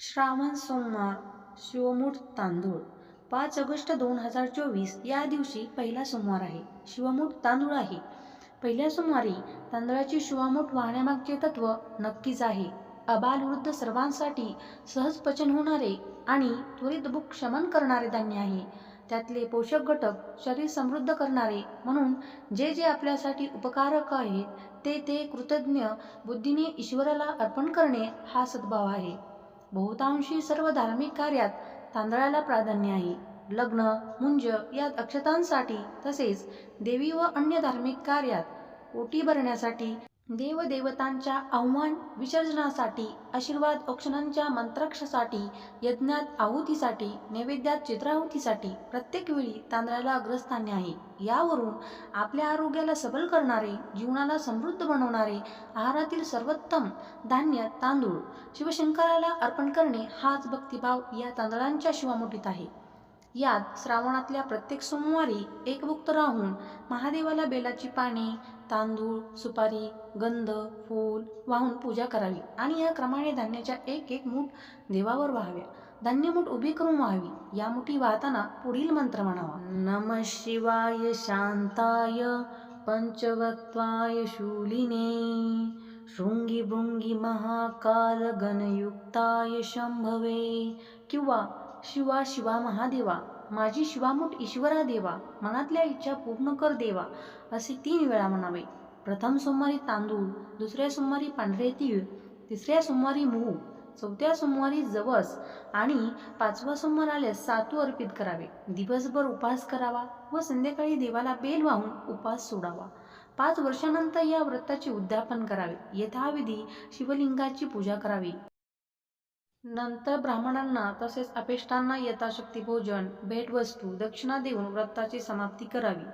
श्रावण सोमवार शिवमूठ तांदूळ. पाच ऑगस्ट दोन हजार चोवीस या दिवशी पहिला सोमवार आहे. शिवमूठ तांदूळ आहे. पहिल्या सोमवारी तांदळाची शिवामूठ वाहण्यामागचे तत्व नक्कीच आहे. अबालवृद्ध सर्वांसाठी सहज पचन होणारे आणि त्वरित भूक शमन करणारे धान्य आहे. त्यातले पोषक घटक शरीर समृद्ध करणारे म्हणून जे जे आपल्यासाठी उपकारक आहेत ते ते कृतज्ञ बुद्धीने ईश्वराला अर्पण करणे हा सद्भाव आहे. बहुतांशी सर्व धार्मिक कार्यात तांदळाला प्राधान्य आहे. लग्न मुंज या अक्षतांसाठी तसेच देवी व अन्य धार्मिक कार्यात ओटी भरण्यासाठी देवदेवतांच्या आव्हान विसर्जनासाठी आशीर्वाद औक्षणांच्या मंत्राक्षासाठी यज्ञात आहुतीसाठी नैवेद्यात चित्राहुतीसाठी प्रत्येक वेळी तांदळाला अग्रस्थान्य आहे. यावरून आपल्या आरोग्याला सबल करणारे जीवनाला समृद्ध बनवणारे आहारातील सर्वोत्तम धान्य तांदूळ शिवशंकराला अर्पण करणे हाच भक्तिभाव या तांदळांच्या शिवामुठीत आहे. यात श्रावणातल्या प्रत्येक सोमवारी एकभुक्त राहून महादेवाला बेलाची पाने तांदूळ सुपारी गंध फूल वाहून पूजा करावी आणि या क्रमाने धान्याच्या एक एक मूठ देवावर व्हाव्या. धान्यमूठ उभी करून व्हावी. या मुठी वाहताना पुढील मंत्र म्हणावा. नम शिवाय शांताय पंचवत्वाय शूलिने शृंगी भृंगी महाकाल गणयुक्ताय शंभवे किंवा शिवा शिवा महादेवा माझी शिवामूठ ईश्वरा देवा मनातल्या इच्छा पूर्ण कर देवा असे तीन वेळा म्हणावे. प्रथम सोमवारी तांदूळ दुसऱ्या सोमवारी पांढरे तीळ तिसऱ्या सोमवारी मूग चौथ्या सोमवारी जवस आणि पाचवा सोमवार आल्यास सातू अर्पित करावे. दिवसभर उपास करावा व संध्याकाळी देवाला बेल वाहून उपास सोडावा. पाच वर्षानंतर या व्रताचे उद्यापन करावे. यथाविधी शिवलिंगाची पूजा करावी. नंतर ब्राह्मणांना तसेच अपेष्टांना यथाशक्ती भोजन भेटवस्तू दक्षिणा देऊन व्रताची समाप्ती करावी.